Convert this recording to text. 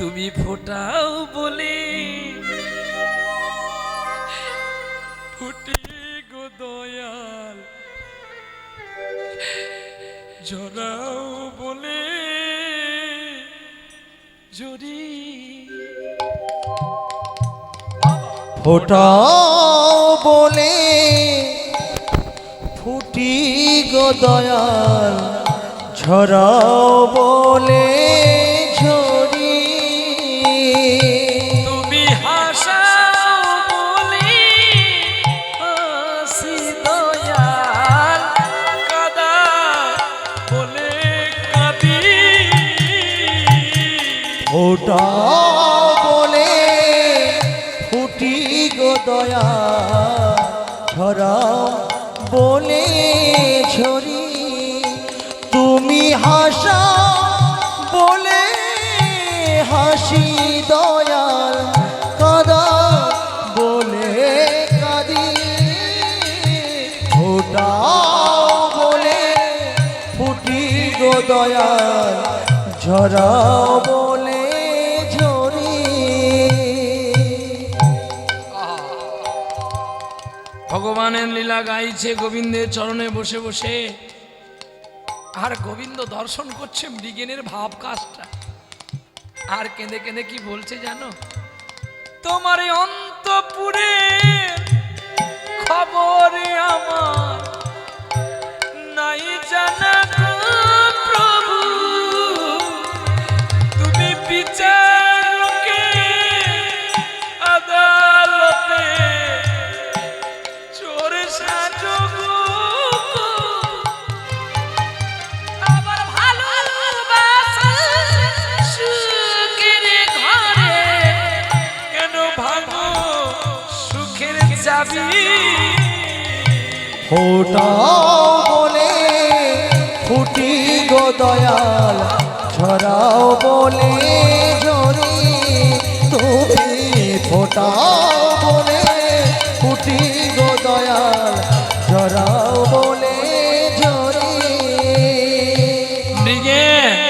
তুমি ফোটাও বলে। ফুটি গো দয়াল। জড়াও বলে। জড়ি। ফোটাও বলে। ফুটি গো দয়াল, ঝরাও বলে। ফোটাও বলে, ফুটি গো দয়াল ঝরাও বলে ঝরি। তুমি হাসা বলে হাসি দয়াল, কাদা বলে কাদি। ফোটাও বলে, ফুটি গো দয়াল ঝরাও বলে ভগবানের লীলা গাইছে, গোবিন্দের চরণে বসে বসে। আর গোবিন্দ দর্শন করছে মৃগেনের ভাব কাজটা। আর কেঁদে কেঁদে কি বলছে জানো? তোমার অন্তপুরে খবরে যাবি? ফোটাও বলে ফুটি গো দয়াল ছড়াও বলে জরি তুমি ফোটাও বলে